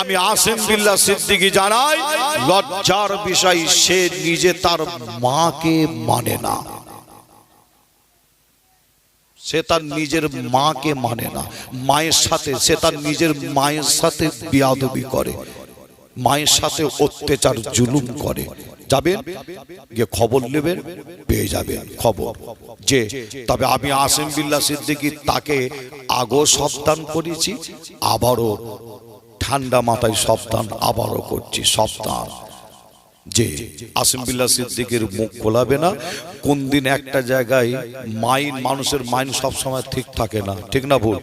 আমি আসেম বিল্লাহ সিদ্দিকি জানাই, লজ্জার বিষয়, সে নিজে তার মাকে মানে না। সে তার নিজের মাকে মানে না। মায়ের সাথে, সে তার নিজের মায়ের সাথে বিয়াদবি করে। মায়ের সাথে অত্যাচার, জুলুম করে। যাবেন, গিয়ে খবর নেবেন, পেয়ে যাবেন খবর। যে, তবে আমি আসেম বিল্লাহ সিদ্দিকি, তাকে আগো সাবধান করেছি, আবারও ঠান্ডা মাথায় সপ্তান আবারও করছি সপ্তান যে আসিমবিল্লা সিদ্দিকের মুখ খোলাবে না, কোন দিন একটা জায়গায় মাইন্ড মানুষের মাইন্ড সবসময় ঠিক থাকে না। ঠিক না ভুল?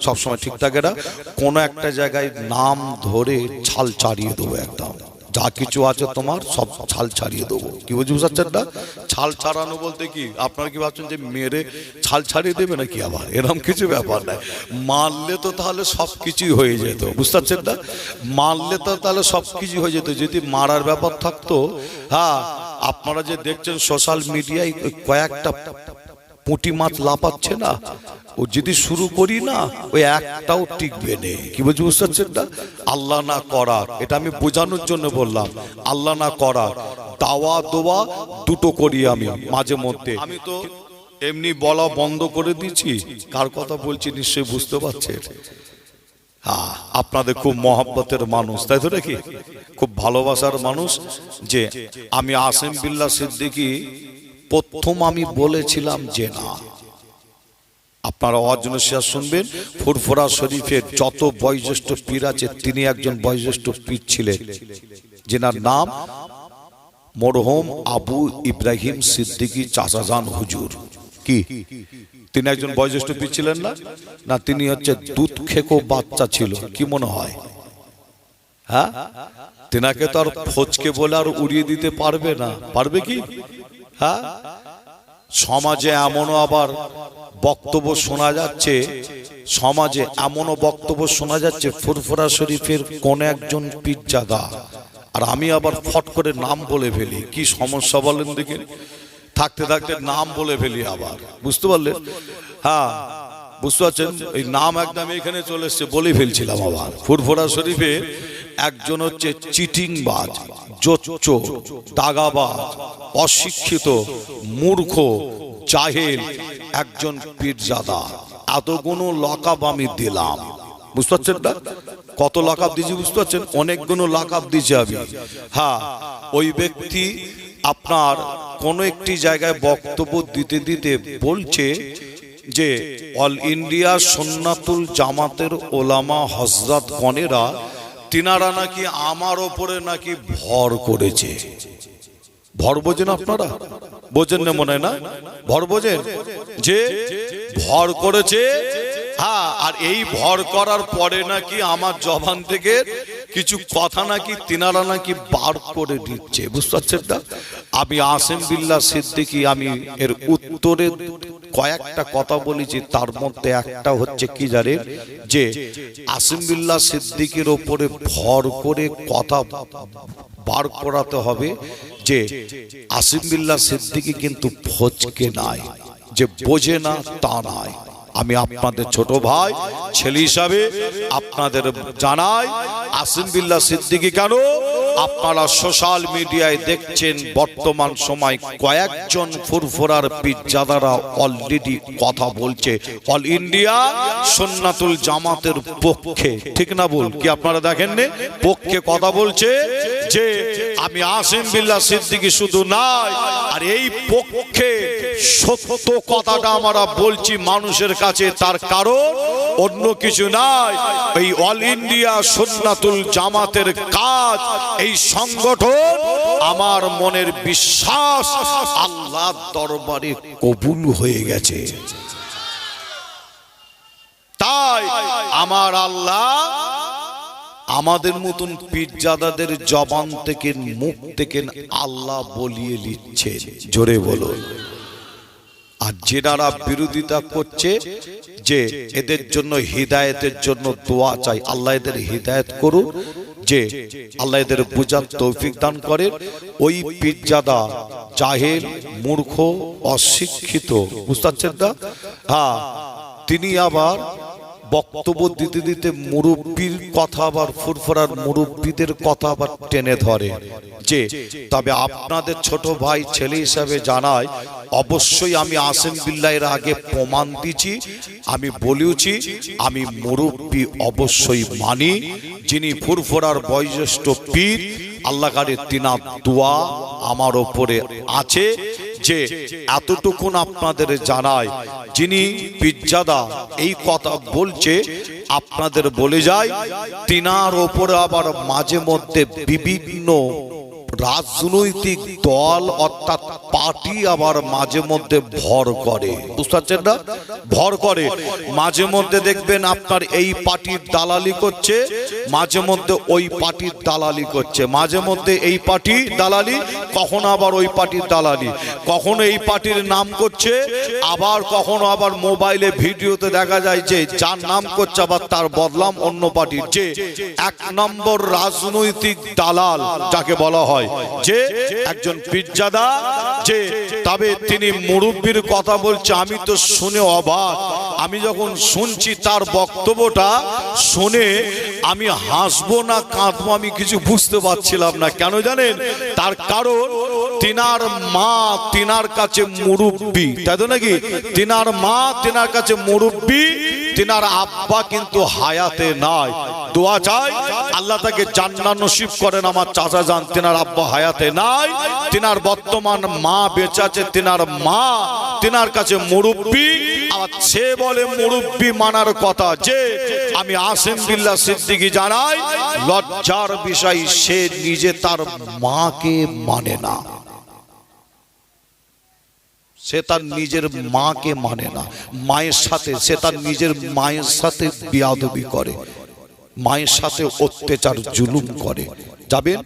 সবসময় ঠিক থাকে না? কোনো একটা জায়গায় নাম ধরে ছাল চাড়িয়ে দেবো একদম। যা কিছু আছে তোমার সব ছাল ছাড়িয়ে দেবো। কি বুঝতে বুঝাচ্ছেন না ছাল ছাড়ানো বলতে কি? আপনারা কি ভাবছেন যে মেরে ছাল ছাড়িয়ে দেবে নাকি আবার? এরকম কিছু ব্যাপার নাই। মারলে তো তাহলে সব কিছুই হয়ে যেত। বুঝতে পারছেন না মারলে তো তাহলে সব কিছুই হয়ে যেত। যদি মারার ব্যাপার থাকতো হ্যাঁ আপনারা যে দেখছেন সোশ্যাল মিডিয়ায় কয়েকটা পুঁটি মাছ লাপাচ্ছে না। ও যদি শুরু করি না, ওই একটাও টিকবে নেই কি বলছি বুঝতে পারছেন না? আল্লাহ না করার, এটা আমি বোঝানোর জন্য বললাম। আল্লাহ না করার, দাওয়া দোয়া দুটো করি আমি মাঝে মধ্যে। আমি তো এমনি বলা বন্ধ করে দিচ্ছি কার কথা বলছি নিশ্চয়ই বুঝতে পারছেন? হ্যাঁ আপনাদের খুব মহাব্বতের মানুষ, তাই তো নাকি? খুব ভালোবাসার মানুষ যে আমি আসেম বিল্লা সিদ্দিকি প্রথম আমি বলেছিলাম যে না। আপনারা অর্জন শেয়ার শুনবেন ফুরফুরা শরীফের যত বয়োজ্যেষ্ঠ পীর আছে, তিনি একজন বয়োজ্যেষ্ঠ পীর ছিলেন, যেনার নাম মরহম আবু ইব্রাহিম সিদ্দিকি চাচাজান হুজুর। কি? তিনি একজন বয়োজ্যেষ্ঠ পীর ছিলেন না? না, তিনি হচ্ছে দুধ খেকো বাচ্চা ছিল। কি মনে হয়? হ্যাঁ? তেনাকে তো আর ফচকে বলে আর উড়িয়ে দিতে পারবে না। পারবে কি? হ্যাঁ? সমাজে এমনও আবার বক্তব্য শোনা যাচ্ছে, সমাজে এমনও বক্তব্য শোনা যাচ্ছে, ফুরফুরা শরীফের কোন একজন পিজ্জাদা, আর আমি আবার ফট করে নাম বলে ফেলি। কি সমস্যা বলেন দেখে থাকতে থাকতে নাম বলে ফেলি আবার। বুঝতে পারলেন? হ্যাঁ বুঝতে পারছেন? এই নাম একদম এখানে চলে এসছে বলে ফেলছিলাম আবার। ফুরফুরা শরীফে একজন হচ্ছে চিটিংবাজ, জোচ্চো, দাগাবাজ, অশিক্ষিত, মূর্খ, জাহেল, একজন পীরজাদা। এতগুলো লকাব আমি দিলাম। বুঝতে পারছেন না? কত লাকাব দিয়েছি বুঝতে পারছেন? অনেকগুলো লাকাব দিয়েছি আমি। হ্যাঁ ওই ব্যক্তি আপনার কোন একটি জায়গায় বক্তব্য দিতে দিতে বলছে যে, অল ইন্ডিয়া সন্নাতুল জামাতের ওলামা হজরত গণেরা তিনারা নাকি আমার ওপরে নাকি ভর করেছে। ভর বোঝেন আপনারা? বোঝেন না মনে না? ভর বোঝেন? যে ভর করেছে হ্যাঁ আর এই ভর করার পরে নাকি আমার জবান থেকে কিছু কথা নাকি তিনারা নাকি বার করে দিচ্ছে, বুঝতে পারছেন না? আমি আসেম বিল্লা সিদ্দিকি, আমি এর উত্তরে কয়েকটা কথা বলেছি তার মধ্যে একটা হচ্ছে কি জানেন? যে আসিম বিল্লা সিদ্দিকের ওপরে ভর করে কথা বার করাতে হবে যে আসিম বিল্লা সিদ্দিকি কিন্তু ফচকে নাই, যে বোঝে না তা নাই। আমি আপনাদের ছোট ভাই, ছেলে হিসাবে আপনাদের জানাই, আসিম বিল্লা সিদ্দিকি কেন? আপনারা সোশ্যাল মিডিয়ায় দেখছেন বর্তমান সময় কয়েকজন ফুরফুরার পিজ্জাদারা অলরেডি কথা বলছে। অল ইন্ডিয়া সন্নাতুল জামাতের পক্ষে। ঠিক না বল কি আপনারা দেখেননি? পক্ষে কথা বলছে যে আমি আসিম বিল্লা সিদ্দিকি শুধু নাই, আর এই পক্ষে সত্য কথাটা আমরা বলছি মানুষের কাছে, তার কারণ অন্য কিছু নাই। এই অল ইন্ডিয়া সুন্নাতুল জামাতের কাজ, এই সংগঠন আমার মনের বিশ্বাস আল্লাহ দরবারে কবুল হয়ে গেছে। তাই আমার আল্লাহ আমাদের মতন পীরজাদাদের জবান থেকে মুখ থেকে আল্লাহ বলিয়ে নিচ্ছে জোরে বলো। আর যেনারা বিরোধিতা করছে, যে এদের জন্য হৃদায়তের জন্য দোয়া চাই, আল্লাহ এদের হৃদায়ত করুন যে আল্লাহ এদের বুঝার তৌফিক দান করেন। ওই পীরজাদা জাহেল, মূর্খ, অশিক্ষিত, বুঝতে পারছেন না? হ্যাঁ তিনি আবার বক্তব্য দিতে দিতে মুরব্বীর কথা আবার ফুরফুরার মুরব্বীদের কথা আবার টেনে ধরে। যে, তবে আপনাদের ছোট ভাই ছেলে হিসাবে জানায়, অবশ্যই আমি আসেম বিল্লাহের আগে প্রমাণ দিছি আমি বলিওছি, আমি মুরব্বী অবশ্যই মানি, যিনি ফুরফুরার বয়োজ্যেষ্ঠ পীর আল্লাহ কারে তিনার দোয়া আমার ওপরে আছে। যে এতটুকুন আপনাদের জানায়, যিনি পিজ্জাদা এই কথা বলছে, আপনাদের বলে যায়, তিনার ওপরে আবার মাঝে মধ্যে বিভিন্ন রাজনৈতিক দল অর্থাৎ পার্টি আবার মাঝে মধ্যে ভর করে। বুঝতে পারছেন না? ভর করে। মাঝে মধ্যে দেখবেন আপনার এই পার্টির দালালি করছে, মাঝে মধ্যে ওই পার্টির দালালি করছে। মাঝে মধ্যে এই পার্টি দালালি, কখনো আবার ওই পার্টির দালালি। কখনো এই পার্টির নাম করছে, আবার কখনো আবার মোবাইলে ভিডিওতে দেখা যায় যে যার নাম করছে আবার তার বদলাম অন্য পার্টির। যে এক নম্বর রাজনৈতিক দালাল, যাকে বলা হয়। যে একজন পিজ্জাদা যে তবে তিনি মুরব্বীর কথা বলছে, আমি তো শুনে অবাক। আমি যখন শুনছি তার বক্তব্যটা, শুনে আমি হাসবো না, কাঁদবো, আমি কিছু বুঝতে পারছিলাম না। কেন জানেন? তার কারণ, তিনার মা তিনার কাছে মুরব্বী। তাই তো নাকি? তিনার মা তিনার কাছে মুরব্বী, তিনার আব্বা কিন্তু হায়াতে নাই। দোয়া চাই আল্লাহ তাকে জান্না নসিব করেন। আমার চাচা যান, তিনার আব্বা হায়াতে নাই, তিনার বর্তমান মা বেঁচে তিনার মা, তিনার কাছে মুরব্বী। সে বলে, মুরব্বী মানার কথা যে আমি আসেম বিল্লাহ সিদ্দিকি জানাই, লজ্জার বিষয় সে নিজে তার মাকে মানে না। সে তার নিজের মাকে মানে না। মায়ের সাথে, সে তার নিজের মায়ের সাথে বিয়াদবি করে। মায়ের সাথে অত্যাচার জুলুম করে। যাবেন?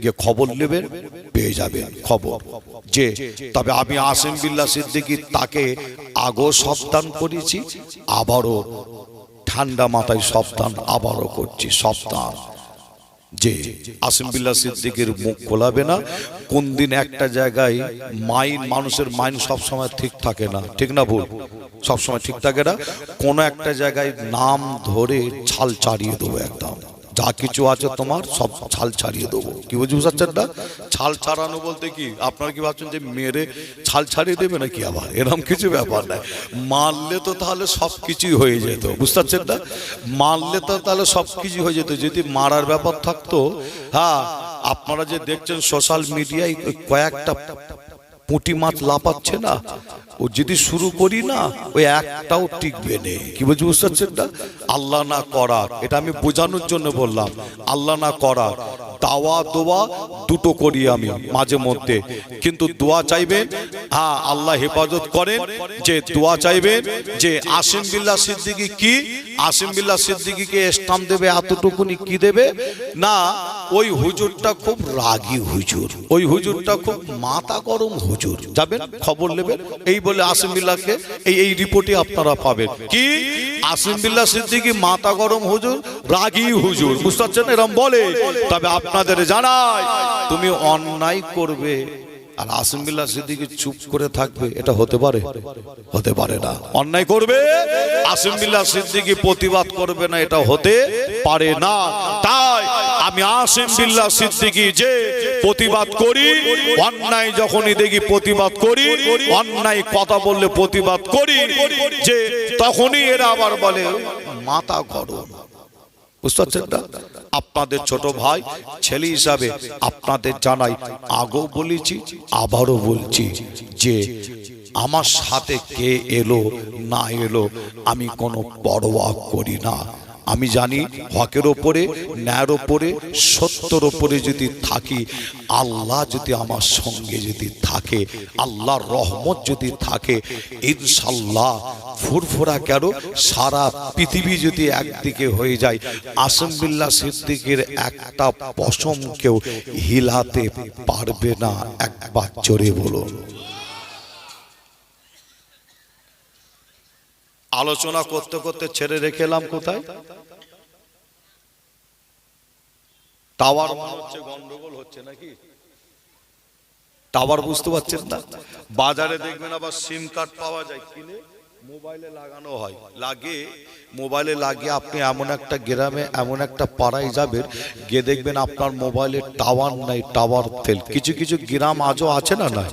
গিয়ে খবর নেবেন, পেয়ে যাবেন খবর। যে, তবে আমি আসিম বিল্লা সিদ্দিকি তাকে আগো সবদান করেছি, আবারও ঠান্ডা মাথায় সবদান আবারও করছি সাবধান। যে আসিম বিল্লা সিদ্দিকের মুখ খোলাবে না, কোন দিন একটা জায়গায় মাইন, মানুষের মাইন্ড সবসময় ঠিক থাকে না। ঠিক না ভুল? সবসময় ঠিক থাকে না। কোনো একটা জায়গায় নাম ধরে ছাল চাড়িয়ে দেবো একদম। যা কিছু আছে তোমার, সব ছাল ছাড়িয়ে দেবো। কি বুঝতে পারছেন না? ছাল ছাড়ানো বলতে কি? আপনারা কি ভাবছেন যে মেরে ছাল ছাড়িয়ে দেবে নাকি আবার? এরকম কিছু ব্যাপার নাই। মারলে তো তাহলে সব কিছুই হয়ে যেত, বুঝতে পারছেন না? মারলে তো তাহলে সব কিছু হয়ে যেত, যদি মারার ব্যাপার থাকতো হ্যাঁ আপনারা যে দেখছেন সোশ্যাল মিডিয়ায় কয়েকটা পুঁটি মাছ লাপাচ্ছে না। ও যদি শুরু করি না ওই একটাও টিকবে নেই কি বলছি, বুঝতে পারছেন না? আল্লাহ না করার, এটা আমি বোঝানোর জন্য বললাম, আল্লাহ না করার, দাওয়া দোয়া দুটো করি আমি মাঝে মধ্যে। কিন্তু দোয়া চাইবেন হ্যাঁ আল্লাহ হেফাজত করেন যে দোয়া চাইবেন যে আসিম বিল্লাহ সিদ্দিকি কি? আসিম বিল্লাহ সিদ্দিকিকে স্টাম দেবে এতটুকুনি কি দেবে? না ওই হুজুরটা খুব রাগী হুজুর। ওই হুজুরটা খুব মাথা গরম হুজুর। যাবেন? খবর নেবেন? এই বলে আসিম বিল্লাহকে এই এই রিপোর্টে আপনারা পাবেন। কি? আসিম বিল্লাহ সিদ্দিকি মাথা গরম হুজুর, রাগী হুজুর। বুঝতে পারছেন? এরম বলে। তবে আপনাদের জানাই, তুমি অন্যায় করবে আর আসিম বিল্লাহ সিদ্দিকি চুপ করে থাকবে। এটা হতে পারে? হতে পারে না। অন্যায় করবে আসিম বিল্লাহ সিদ্দিকি প্রতিবাদ করবে না। এটা হতে পারে না। তাই আমি আসিম বিল্লাহ সিদ্দিকি যে প্রতিবাদ করি, অন্যায় যখনই দেখি প্রতিবাদ করি, অন্যায় কথা বললে প্রতিবাদ করি, যে তখনই এরা আবার বলে, মাথা গরম। বুঝতে পারছেন আপনাদের ছোট ভাই, ছেলে হিসাবে আপনাদের জানাই, আগেও বলেছি, আবারও বলছি যে আমার সাথে কে এলো, না এলো, আমি কোনো পরোয়া করি না। আমি জানি হকের ওপরে, ন্যায়ের ওপরে, সত্যর ওপরে যদি থাকি, আল্লাহ যদি আমার সঙ্গে যদি থাকে, আল্লাহর রহমত যদি থাকে, ইনশাল্লাহ ফুরফুরা কেন? সারা পৃথিবী যদি একদিকে হয়ে যায় আসম্বিল্লা সিদ্দিকের একটা পশম কেউ হিলাতে পারবে না। একবার জোরে বলুন। আলোচনা করতে করতে ছেড়ে রেখে এলাম কোথায়? টাওয়ার মনে হচ্ছে, গন্ডগোল হচ্ছে নাকি? টাওয়ার বুঝতে পারছেন না? বাজারে দেখবেন আবার সিম কার্ড পাওয়া যায়, কিনে মোবাইলে লাগানো হয়। লাগে, মোবাইলে লাগিয়ে আপনি এমন একটা গ্রামে, এমন একটা পাড়ায় যাবেন, গিয়ে দেখবেন আপনার মোবাইলে টাওয়ার নাই, টাওয়ার তেল। কিছু কিছু গ্রাম আজও আছে না না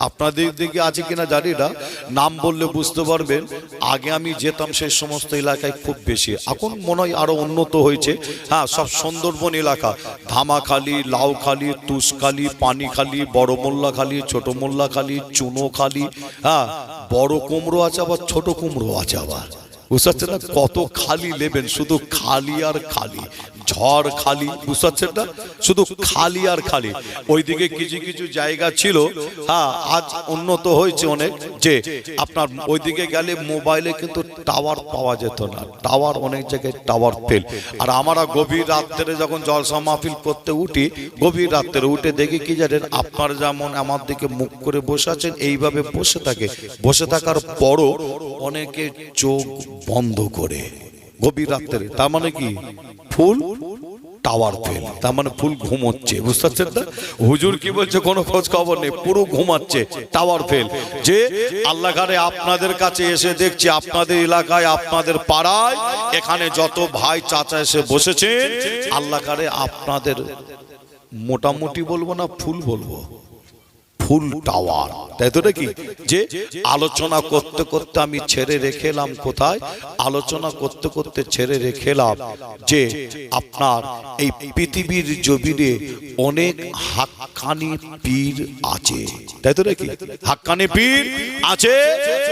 আপনাদের দিকে আছে কিনা জানি না। নাম বললে বুঝতে পারবেন। আগে আমি যেতাম সেই সমস্ত এলাকায় খুব বেশি। এখন মনে হয় আরও উন্নত হয়েছে। হ্যাঁ সব সুন্দরবন এলাকা। ধামাখালি, লাউখালি, তুষখালি, পানিখালি, বড় মোল্লাখালি, ছোট মোল্লাখালি, চুনোখালি। হ্যাঁ বড় কুমড়ো আছে আবার ছোট কুমড়ো আছে আবার। বুঝতে না? কত খালি নেবেন শুধু খালি আর খালি। ঝড় খালি, বুঝতে পারছেন না? শুধু খালি আর খালি। ওইদিকে কিছু কিছু জায়গা ছিল। হ্যাঁ আজ উন্নত হয়েছে অনেক। যে আপনার ওইদিকে গেলে মোবাইলে কিন্তু টাওয়ার পাওয়া যেত না। টাওয়ার অনেক জায়গায় টাওয়ার ফেল। আর আমরা গভীর রাত্রে যখন জলসা মাহফিল করতে উঠি, গভীর রাত্রে উঠে দেখি কি জানেন, আপনার যেমন আমার দিকে মুখ করে বসে আছেন, এইভাবে বসে থাকে। বসে থাকার পরও অনেকে চোখ বন্ধ করে। গভীর রাত্রে, তার মানে কি? ফুল টাওয়ার ফেল তার মানে ফুল ঘুমোচ্ছে, বুঝতে পারছেন হুজুর কি বলছে, কোনো খোঁজ খবর নেই, পুরো ঘুমাচ্ছে, টাওয়ার ফেল যে আল্লাহ ঘরে আপনাদের কাছে এসে দেখছি, আপনাদের এলাকায়, আপনাদের পাড়ায়, এখানে যত ভাই চাচা এসে বসেছেন আল্লাহ ঘরে আপনাদের মোটামুটি বলব না, ফুল বলব? ফুল টাওয়ার। তাই তো নাকি? যে আলোচনা করতে করতে আমি ছেড়ে রেখেলাম কোথায়? আলোচনা করতে করতে ছেড়ে রেখেলাম যে আপনার এই পৃথিবীর জমিনে অনেক হাক্কানি পীর আছে। তাই তো নাকি? হাক্কানি পীর আছে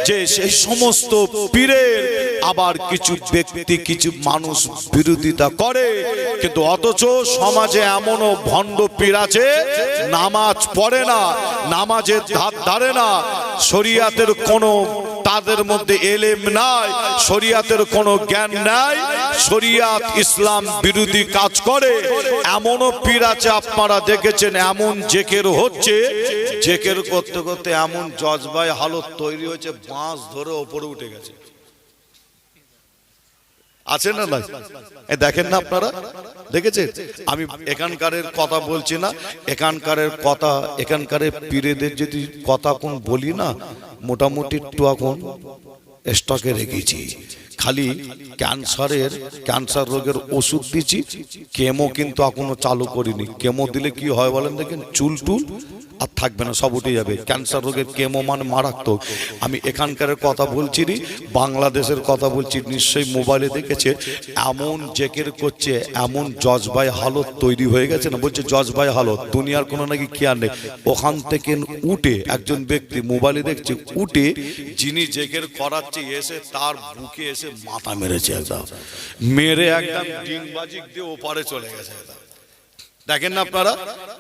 যে সেই সমস্ত পীরের আবার কিছু ব্যক্তি, কিছু মানুষ বিরোধিতা করে। কিন্তু অথচ সমাজে এমনও ভণ্ড পীর আছে, নামাজ পড়ে না নামাজের ধার ধারে না। শরিয়াতের কোনো তাদের মধ্যে এলেম নাই, শরিয়াতের কোনো জ্ঞান নাই। শরিয়াত ইসলাম বিরোধী কাজ করে। এমনও পীর আছে, আপনারা দেখেছেন, এমন জেকের হচ্ছে। জেকের করতে করতে এমন জজবাই হালত তৈরি হয়েছে, বাঁশ ধরে ওপরে উঠে গেছে। আছে না এ দেখেন না আপনারা? দেখেছেন? আমি এখানকারের কথা বলছি না। এখানকারের কথা, এখানকারের পীরেদের যদি কথা কোন বলি না, মোটামুটি একটু এখন স্টকে রেখেছি। খালি ক্যান্সারের ক্যান্সার রোগের ওষুধ দিচ্ছি। কেমো কিন্তু এখনও চালু করিনি। কেমো দিলে কি হয় বলেন দেখেন? চুল টুল আর থাকবে না, সব উঠে যাবে। ক্যান্সার রোগের কেমো মানে মারাত্মক। আমি এখানকার কথা বলছি নি, বাংলাদেশের কথা বলছি নিশ্চয়ই মোবাইলে দেখেছে, এমন জেকের করছে, এমন জজবাই হালত তৈরি হয়ে গেছে না, বলছে জজবাই হালত, দুনিয়ার কোনো নাকি কেয়ার নেই। ওখান থেকে উঠে একজন ব্যক্তি মোবাইলে দেখছে, উঠে যিনি জেকের করাচ্ছে, এসে তার বুকে এসে মাথা মেরেছে একদম। মেরে একদম ডিংবাজি দিয়ে ওপারে চলে গেছে একদম। দেখেন না আপনারা?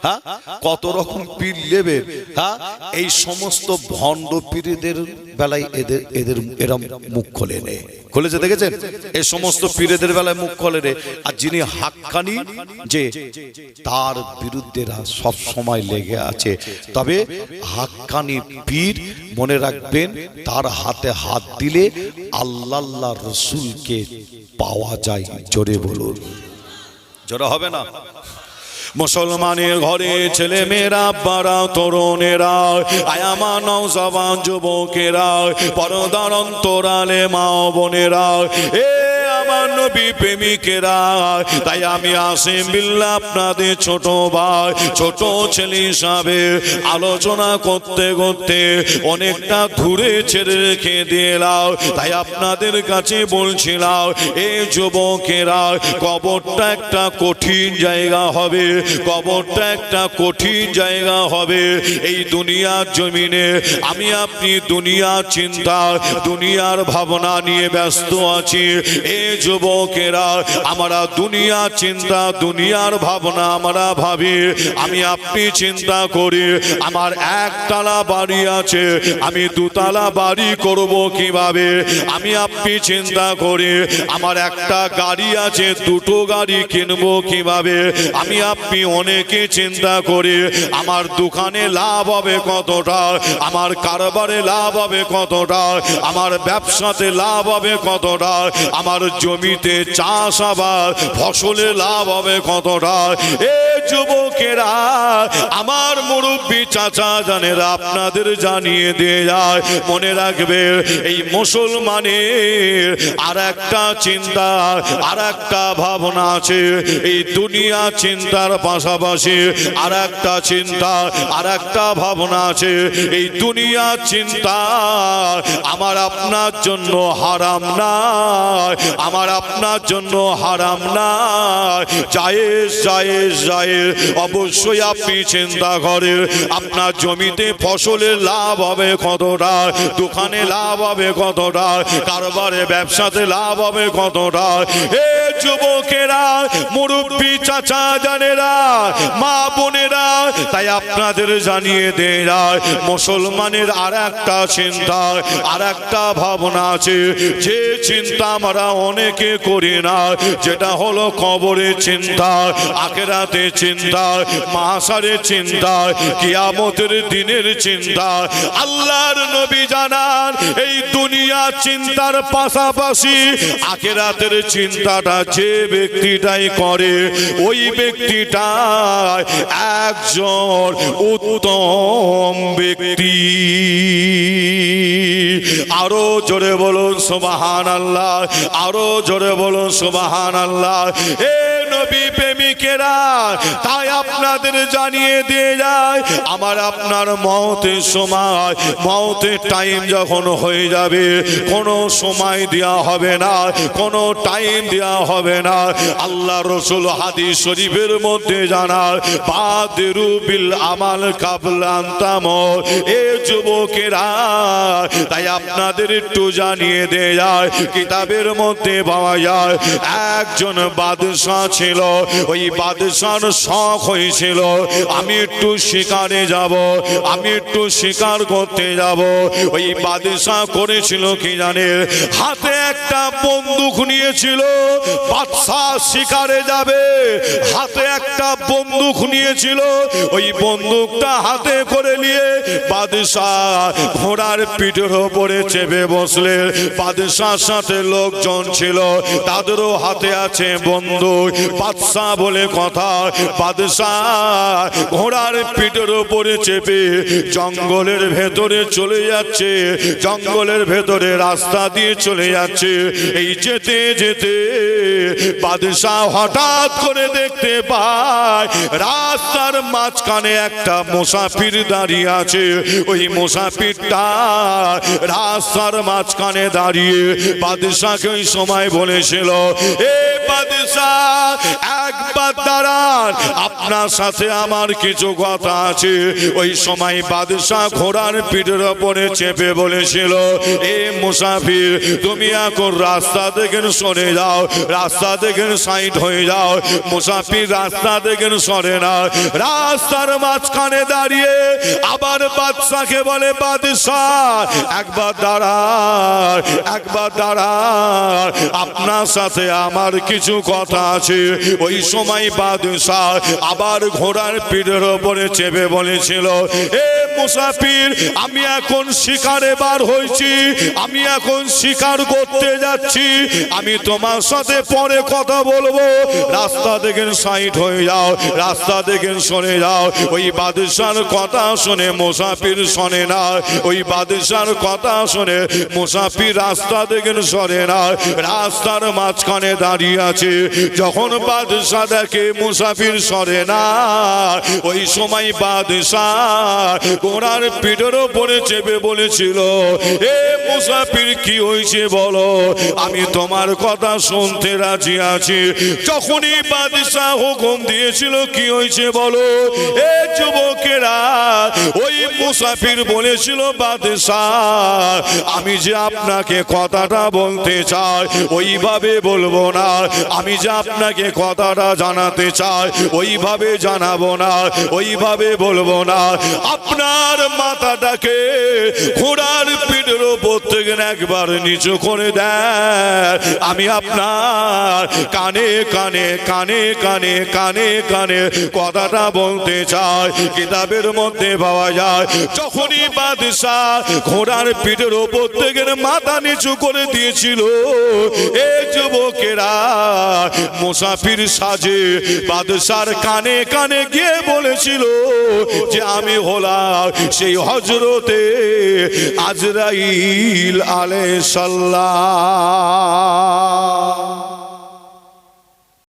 হ্যাঁ? কত রকম পীর নেবেন হ্যাঁ? এই সমস্ত ভণ্ড পীরদের বেলায় এদের এদের এরা মুখ খোলে নেই খুলেছে, দেখেছেন? এই সমস্ত পীরেদের বেলায় মুখ খোলে রে আর যিনি হাক্কানি, যে তার বিরুদ্ধেরা সব সময় লেগে আছে। তবে হাক্কানি পীর, মনে রাখবেন, তার হাতে হাত দিলে আল্লাহ রসুলকে পাওয়া যায়। জোরে বলুন। জোরে হবে না? মুসলমানের ঘরে ছেলে মেয়েরা বাড়া তরুণেরা আয়ামা নৌজবান যুবকেরা পরদার অন্তরালে মা বোনেরা এ আমার নবী প্রেমিকেরা। তাই আমি আসিম বিল্লা আপনাদের ছোট ভাই, ছোট ছেলে হিসাবে আলোচনা করতে করতে অনেকটা দূরে ছেড়ে রেখে দিলাম। তাই আপনাদের কাছে বলছিলাম, এ যুবকেরা, কবরটা একটা কঠিন জায়গা হবে, কবরটা একটা কঠিন জায়গা হবে। এই দুনিয়ার জমিনে আমি আপনি দুনিয়ার চিন্তা, দুনিয়ার ভাবনা নিয়ে ব্যস্ত আছি। এ যুবকেরা, আমরা দুনিয়া চিন্তা, দুনিয়ার ভাবনা আমরা ভাবি। আমি আপনি চিন্তা করি, আমার একতলা বাড়ি আছে, আমি দুতলা বাড়ি করব কীভাবে? আমি আপনি চিন্তা করি, আমার একটা গাড়ি আছে, দুটো গাড়ি কিনবো কীভাবে? আমি আপনি অনেকে চিন্তা করি, আমার দোকানে লাভ হবে কতটা? আমার কারবারে লাভ হবে কতটা? আমার ব্যবসাতে লাভ হবে কতটা? আমার জমিতে চাষ আবার, ফসলে লাভ হবে কতটা? এ যুবকেরা, আমার মুরব্বী চাচা জানেরা, আপনাদের জানিয়ে দিয়ে যায়, মনে রাখবে, এই মুসলমানের আর একটা চিন্তা আর একটা ভাবনা আছে, এই দুনিয়া চিন্তার পাশাপাশি আর একটা চিন্তা আর একটা ভাবনা আছে, এই দুনিয়া চিন্তা আমার আপনার জন্য হারাম না আমার আপনার জন্য হারাম না। জায়েজ জায়েজ জায়েজ। অবশ্যই আপনি চিন্তা করেন, আপনার জমিতে ফসলের লাভ হবে কতটা, দোকানে লাভ হবে কতটা, কারবারে, ব্যবসাতে লাভ হবে কতটা। এ যুবকেরা, মুরব্বী চাচা জানেরা, মা বোনেরা, তাই আপনাদের জানিয়ে দেয়া মুসলমানের আর একটা চিন্তা আর একটা ভাবনা আছে। যে চিন্তা আমরা অনেকে করি না। যেটা হলো কবরের চিন্তা, আখেরাতে চিন্তা মাসারের চিন্তা, কিয়ামতের দিনের চিন্তা। আল্লাহর নবী জানান, এই দুনিয়া চিন্তার পাশাপাশি আখেরাতের চিন্তাটা যে ব্যক্তিটাই করে, ওই ব্যক্তিটা একজন উত্তম ব্যক্তি। আরও জোরে বলুন সুবাহান আল্লাহ আরও জোরে বলুন সুবাহান আল্লাহ এ নবী প্রেমিকেরা, তাই আপনাদের জানিয়ে দিয়ে যায়, আমার আপনার মতের সময়, মতের টাইম যখন হয়ে যাবে, কোনো সময় দেওয়া হবে না, কোনো টাইম দেওয়া হবে না। আল্লাহ রসুল হাদিস শরীফের মধ্যে জানার বাদেরু বিল আমাল কাবলান্তাম এ যুবকেরা, তাই আপনাদের একটু জানিয়ে দেয় যায়, কিতাবের মধ্যে পাওয়া যায়, একজন বাদশাহ ছিল ওই বাদশার শখ হয়েছিল। আমি একটু শিকারে যাব, আমি একটু শিকার করতে যাব। ওই বাদশাহ করেছিল কি জানে? হাতে একটা বন্দুক নিয়েছিল বাদশাহ শিকারে যাবে। হাতে একটা বন্দুক নিয়েছিল, ওই বন্দুকটা হাতে করে নিয়ে বাদশাহ ঘোড়ার পিঠের ওপরে চেপে বসলে বাদশাহ সাথে লোকজন ছিল, তাদেরও হাতে আছে বন্দুক। বাদশাহ বলে কথা, বাদশাহ ঘোড়ার পিঠের ওপরে চেপে জঙ্গলের ভেতরে চলে যাচ্ছে, জঙ্গলের ভেতরে রাস্তা দিয়ে চলে যাচ্ছে। এই যেতে যেতে বাদশাহ হঠাৎ করে দেখতে পায়, রাস্তার মাঝখানে একটা মুসাফির দাঁড়িয়ে আছে। ওই মুসাফিরটা রাস্তার মাঝখানে দাঁড়িয়ে বাদশাহকে ওই সময় বলেছিল, এ বাদশাহ একবার দাঁড়ান। আপনার সাথে আমার কিছু কথা আছে। ওই সময় বাদশাহ ঘোড়ার পিঠের ওপরে চেপে বলেছিল, এ মুসাফির, তুমি এখন রাস্তা দেখেন সরে যাও, রাস্তা দেখেন সাইড হয়ে যাও। মুসাফির, রাস্তা দেখেন সরে না রাস্তার মাঝখানে দাঁড়িয়ে আবার বাদশাকে বলে, বাদশাহ, একবার দাঁড়ান একবার দাঁড়ান। আপনার সাথে আমার কিছু কথা আছে। ওই সময় বাদশাহ আবার ঘোড়ার পিঠের ওপরে চেপে বলেছিল, এ মুসাফির, আমি এখন শিকারে বার হয়েছি, আমি এখন শিকার করতে যাচ্ছি, আমি তোমার সাথে পরে কথা বলব। রাস্তা দেখেন সাইড হয়ে যাও, রাস্তা দেখেন সরে যাও। ওই বাদশার কথা শুনে মুসাফির শোনে না, ওই বাদশার কথা শুনে মুসাফির রাস্তা দেখেন সরে না, রাস্তার মাঝখানে দাঁড়িয়ে আছে। যখন বাদশাহ দেখে মুসাফির সরে না। ওই সময় বাদশাহ ঘোড়ার পিঠের ওপরে চেপে বলেছিল, এ মুসাফির, কি হয়েছে বলো? আমি তোমার কথা শুনতে রাজি আছি। যখনই বাদশাহ হুকুম দিয়েছিল, কি হয়েছে বলো? এ যুবকেরা, ওই মুসাফির বলেছিল, বাদশাহ, আমি যে আপনাকে কথাটা বলতে চাই, ওইভাবে বলব না। আমি যে আপনাকে কথাটা জানাতে চাই ওইভাবে জানাব না ওইভাবে বলব না। আপনার মাথাটাকে ঘোড়ার ওপর একবার নিচু করে দেয় আমি আপনার কানে কানে কানে কানে কানে কানে কথাটা বলতে চাই। কিতাবের মধ্যে পাওয়া যায়, যখনই বাদশাহ ঘোড়ার পিঠের ওপর থেকে মাথা নিচু করে দিয়েছিল, এ যুবকেরা, মুসাফির সাজে বাদশার কানে কানে গিয়ে বলেছিল যে, আমি হলাম সেই হজরতে আজরাইল। আলে সাল্লাহ